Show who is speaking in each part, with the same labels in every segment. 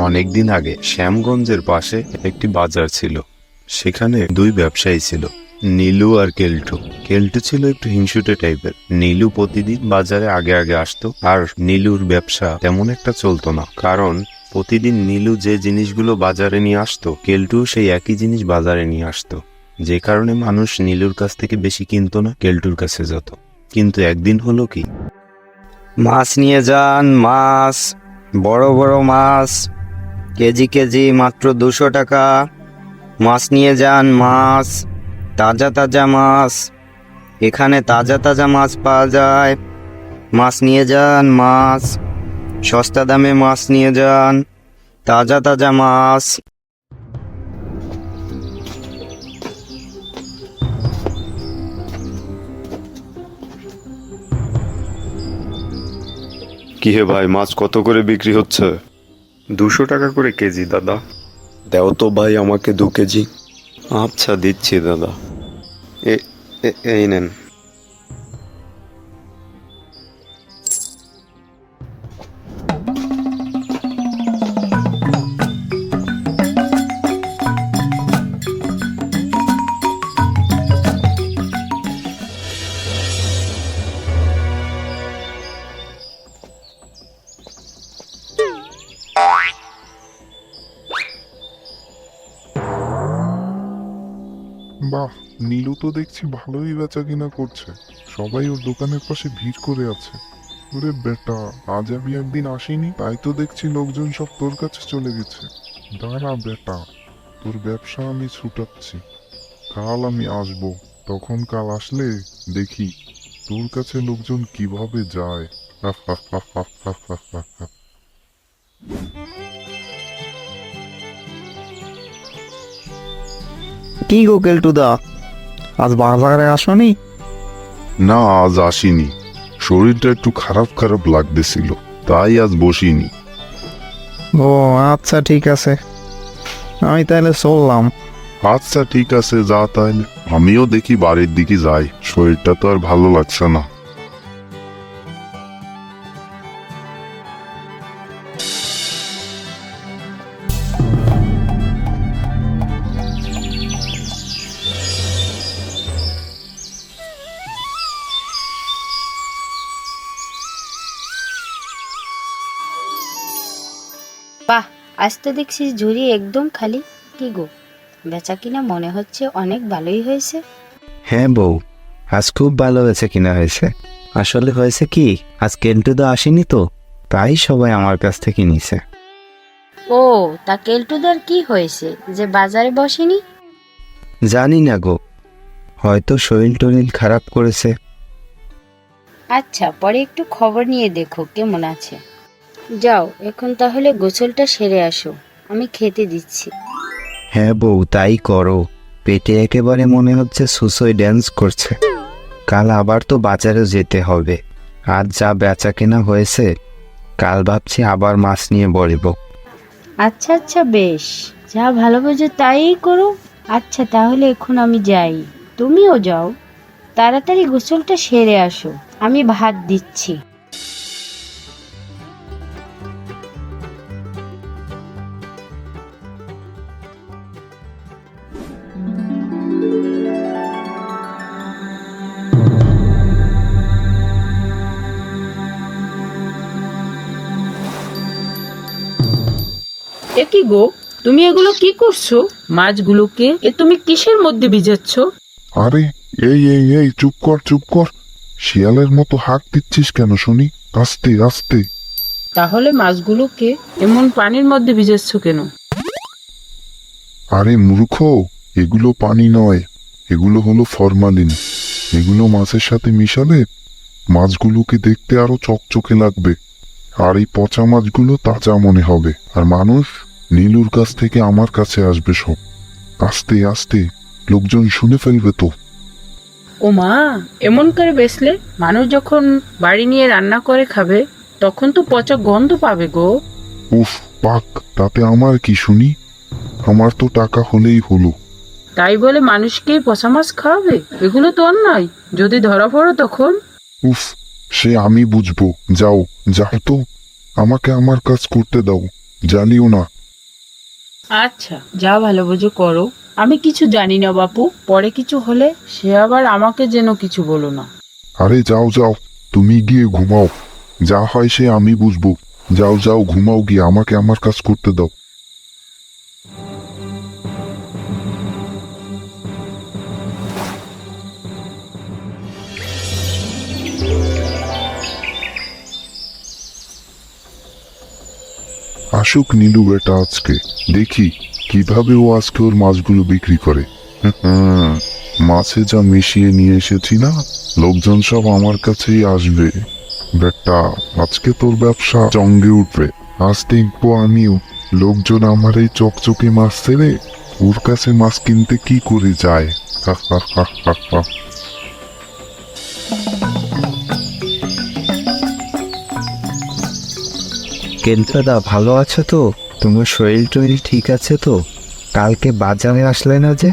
Speaker 1: অনেকদিন আগে শ্যামগঞ্জের পাশে একটি বাজার ছিল। সেখানে দুই ব্যবসায়ী ছিল, নীলু আর কেল্টু। কেল্টু ছিল একটু হিংসুটে টাইপের। নীলু প্রতিদিন বাজারে আগে আগে আসতো, আর নীলুর ব্যবসা তেমন একটা চলতো না। কারণ প্রতিদিন নীলু যে জিনিসগুলো বাজারে নিয়ে আসতো, কেল্টু সেই একই জিনিস বাজারে নিয়ে আসতো। যে কারণে মানুষ নীলুর কাছ থেকে বেশি কিনতো না, কেল্টুর কাছে যেত। কিন্তু একদিন হলো কি?
Speaker 2: মাছ নিয়ে যান, মাছ, বড় বড় মাছ কেজি কেজি মাত্র দুশো টাকা। মাছ নিয়ে যান, মাছ। তাজা তাজা মাছ। এখানে তাজা তাজা মাছ পাওয়া যায়। মাছ নিয়ে যান, মাছ। সস্তা দামে মাছ নিয়ে যান। তাজা তাজা মাছ।
Speaker 1: কি হে ভাই, মাছ কত করে বিক্রি হচ্ছে? দুশো টাকা করে কেজি দাদা। দেও তো ভাই আমাকে দু কেজি। আচ্ছা দিচ্ছি দাদা। এই নেন।
Speaker 3: নীলু তো দেখছি ভালোই বেচা কিনা করছে। সবাই ওর দোকানের পাশে ভিড় করে আছে। ওরে বেটা, আজ আমি একদিন আসিনি, তাই তো দেখছি লোকজন সব তোর কাছে চলে গেছে। দাঁড়া বেটা, তোর ব্যবসা আমি ছুটাচ্ছি। কাল আমি আসব, তখন কাল আসলে দেখি তোর কাছে লোকজন কীভাবে যায়।
Speaker 4: কি গো দা আজ বাজারে আসনি?
Speaker 3: না আজ আসিনি। শরীরটা একটু খারাপ খারাপ লাগতেছিল তাই আজ বসিনি।
Speaker 4: ও আচ্ছা ঠিক আছে। আমি তাহলে চললাম।
Speaker 3: আচ্ছা ঠিক আছে যা তাহলে। আমিও দেখি বাড়ির দিকে যাই শরীরটা তো আর ভালো লাগছে না।
Speaker 5: বাহ আজ তো দেখছি ঝুড়ি একদম খালি। কি গো বেচা কিনা মনে হচ্ছে অনেক ভালোই হয়েছে।
Speaker 2: হ্যাঁ বউ আজ খুব ভালো হয়েছে কিনা হয়েছে। আসলে হয়েছে কি আজ কেন্টু তো আসেনি তো তাই সবাই আমার কাছ থেকে নিছে।
Speaker 5: ও তা কেলটুদার কি হয়েছে যে বাজারে বসেনি?
Speaker 2: জানি না গো হয়তো শরীর টরিল খারাপ করেছে।
Speaker 5: আচ্ছা পরে একটু খবর নিয়ে দেখো কেমন আছে। যাও এখন তাহলে গোসলটা সেরে আসো। আমি খেতে দিচ্ছি।
Speaker 2: হ্যাঁ বউ তাই করো। পেটে একেবারে মনে হচ্ছে সুসই ড্যান্স করছে। কাল আবার তো বাজারে যেতে হবে। আজ যা বেচা কেনা হয়েছে কাল ভাবছি আবার মাছ নিয়ে বলিব
Speaker 5: আচ্ছা আচ্ছা বেশ। যা ভালো বোঝো তাই করো। আচ্ছা তাহলে এখন আমি যাই। তুমিও যাও। তাড়াতাড়ি গোসলটা সেরে আসো। আমি ভাত দিচ্ছি।
Speaker 6: এ কি গো? তুমি এগুলো কি করছ? মাছগুলোকে এ তুমি কিসের মধ্যে ভিজাচ্ছ?
Speaker 3: আরে এই এই এই চুপ কর চুপ কর। শিয়ালের মতো হাঁক দিচ্ছিস কেন শুনি? আস্তে আস্তে।
Speaker 6: তাহলে মাছগুলোকে এমন পানির মধ্যে ভিজাচ্ছ কেন?
Speaker 3: আরে মূর্খ এগুলো পানি নয়। এগুলো হলো ফরমালিন। এগুলো মাছের সাথে মিশালে মাছগুলোকে দেখতে আরও চকচকে লাগবে। আর এই পচা মাছগুলো তাজা মনে হবে। আর মানুষ নীলুর কাছ থেকে আমার কাছে আসবে সব। আস্তে আস্তে লোকজন শুনে ফেলবে তো।
Speaker 6: ও মা এমন করে বেসলে? মানুষ যখন বাড়ি নিয়ে রান্না করে খাবে তখন তো পচা গন্ধ পাবে গো।
Speaker 3: উফ পাক তাতে আমার কি শুনি? আমার তো টাকা হলেই হলো।
Speaker 6: তাই বলে মানুষকে পচা মাছ খাওয়াবে? এগুলো তো অন্যায়। যদি ধরা পড়ো তখন?
Speaker 3: উফ সে আমি বুঝব। যাও যাও তো। আমাকে আমার কাজ করতে দাও। জানিও না।
Speaker 6: আচ্ছা যা ভালো বোঝো করো। আমি কিছু জানি না বাপু, পরে কিছু হলে সে আবার আমাকে যেন কিছু বলো না।
Speaker 3: আরে যাও যাও, তুমি গিয়ে ঘুমাও। যা হয় সে আমি বুঝব। যাও যাও, ঘুমাও গিয়ে, আমাকে আমার কাজ করতে দাও। আসুক নীলু বেটা আজকে, দেখি কীভাবে ও আজকে ওর মাছগুলো বিক্রি করে। মাছে যা মিশিয়ে নিয়ে এসেছি না, লোকজন সব আমার কাছেই আসবে। বেটা, আজকে তোর ব্যবসা চঙ্গে উঠবে। আজ দেখব আমিও, লোকজন আমার এই চকচকে মাছ ছেড়ে ওর কাছে মাছ কিনতে কি করে যায়। হা হা হা হা
Speaker 2: কেন্দ্রদা ভালো আছো তো? তোমার শরীর টরীর ঠিক আছে তো? কালকে বাজারে আসলে না যে?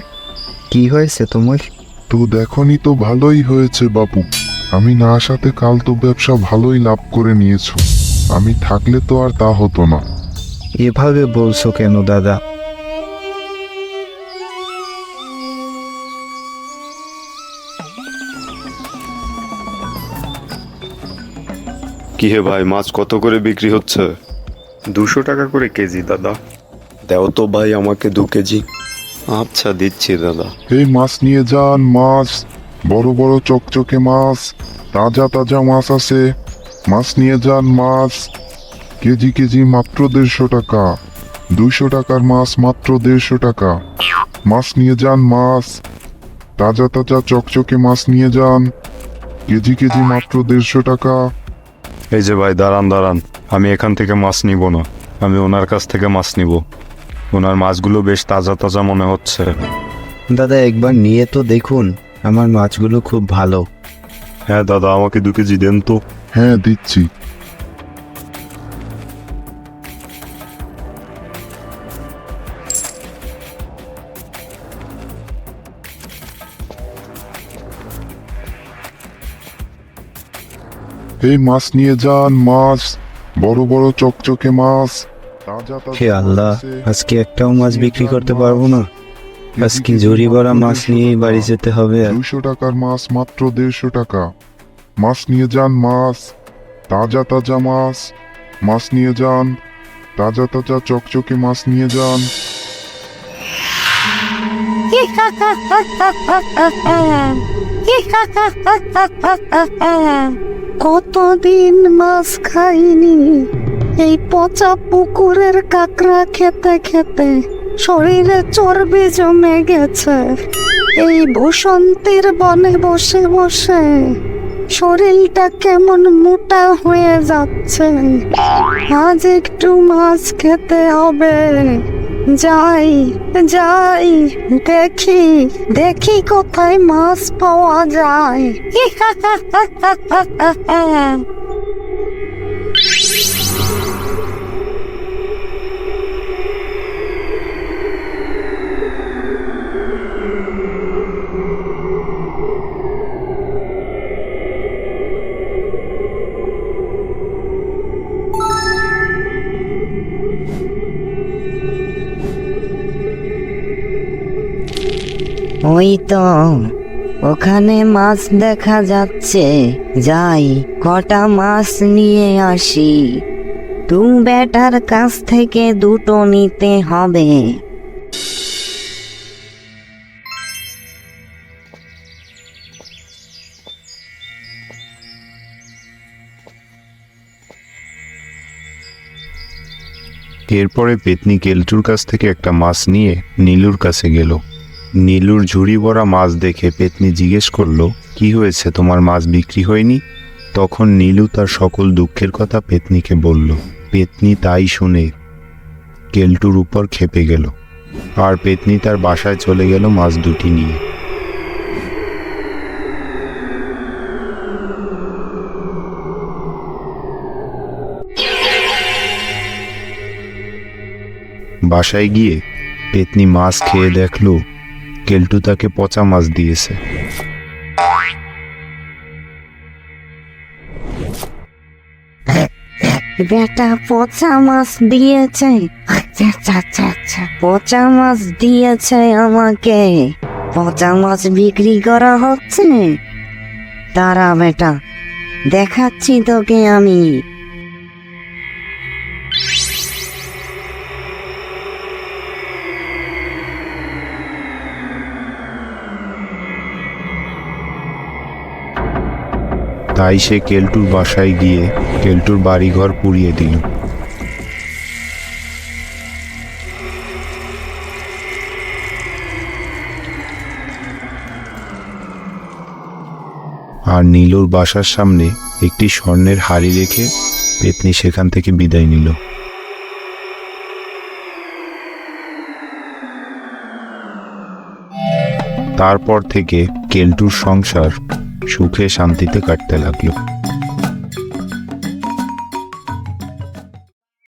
Speaker 2: কি হয়েছে তোমার?
Speaker 3: তো দেখনি তো ভালোই হয়েছে বাপু। আমি না আসাতে কাল তো ব্যবসা ভালোই লাভ করে নিয়েছো। আমি থাকলে তো আর তা হতো না।
Speaker 2: এভাবে বলছো কেন দাদা?
Speaker 1: কি হে ভাই মাছ কত করে বিক্রি হচ্ছে? দুশো টাকা করে কেজি দাদা। দেও তো ভাই আমাকে দু কেজি। আচ্ছা দিচ্ছি দাদা।
Speaker 3: এই মাছ নিয়ে যান মাছ। বড় বড় চকচকে মাছ। তাজা তাজা মাছ আছে। মাছ নিয়ে যান মাছ। কেজি কেজি মাত্র দেড়শো টাকা। দুইশো টাকার মাছ মাত্র দেড়শো টাকা। মাছ নিয়ে যান মাছ। তাজা তাজা চকচকে মাছ নিয়ে যান। কেজি কেজি মাত্র দেড়শো টাকা।
Speaker 1: এই যে ভাই দাঁড়ান দাঁড়ান। আমি এখান থেকে মাছ নিব না। আমি ওনার কাছ থেকে মাছ নিব। ওনার মাছগুলো বেশ তাজা তাজা মনে হচ্ছে।
Speaker 2: দাদা একবার নিয়ে তো দেখুন আমার মাছগুলো খুব ভালো।
Speaker 1: হ্যাঁ দাদা আমাকে দু কেজি দেন তো।
Speaker 3: হ্যাঁ দিচ্ছি। এই মাছ নিয়ে যান মাছ বড় বড় চকচকে মাছ তাজা তাজা
Speaker 2: হে আল্লাহ আজকে একটাও মাছ বিক্রি করতে পারব না আজকে ঝুড়ি ভরা মাছ নিয়েই বাড়ি যেতে হবে আর।
Speaker 3: দুইশো টাকার মাছ মাত্র দেড়শো টাকা মাছ নিয়ে যান মাছ তাজা তাজা মাছ মাছ নিয়ে যান তাজা তাজা চকচকে মাছ নিয়ে যান
Speaker 7: কতদিন মাছ খাইনি? এই পচা পুকুরের কাঁকড়া খেতে খেতে শরীরে চর্বি জমে গেছে। এই বসন্তের বনে বসে বসে শরীরটা কেমন মোটা হয়ে যাচ্ছে। আজ একটু মাছ খেতে হবে। যাই যাই দেখি দেখি কোথায় মাছ পাওয়া যায়। ওই তো। ওখানে মাছ দেখা যাচ্ছে। যাই, কটা মাছ নিয়ে আসি। তু বেটার কাছ থেকে দুটো নিতে হবে।
Speaker 1: এরপরে পেতনি কেলটুর কাছ থেকে একটা মাছ নিয়ে নীলুর কাছে গেল। নীলুর ঝুড়ি ভরা মাছ দেখে পেতনি জিজ্ঞেস করল, কি হয়েছে? তোমার মাছ বিক্রি হয়নি? তখন নীলু তার সকল দুঃখের কথা পেতনিকে বলল। পেতনি তাই শুনে কেলটুর উপর খেপে গেল আর পেতনি তার বাসায় চলে গেল মাছ দুটি নিয়ে। বাসায় গিয়ে পেতনি মাছ খেয়ে দেখল কেলটু তাকে পচা মাছ দিয়েছে।
Speaker 7: বেটা পচা মাছ দিয়েছে। আচ্ছা আচ্ছা আচ্ছা আচ্ছা পচা মাছ দিয়েছে আমাকে। পচা মাছ বিক্রি করা হচ্ছে। তারা বেটা, দেখাচ্ছি তোকে আমি।
Speaker 2: তাই সে কেলটুর বাসায় গিয়ে কেলটুর বাড়িঘর পুড়িয়ে দিল। আর নীলুর বাসার সামনে একটি স্বর্ণের হাড়ি রেখে পেতনি সেখান থেকে বিদায় নিল। তারপর থেকে কেলটুর সংসার সুখে শান্তিতে কাটতে লাগল।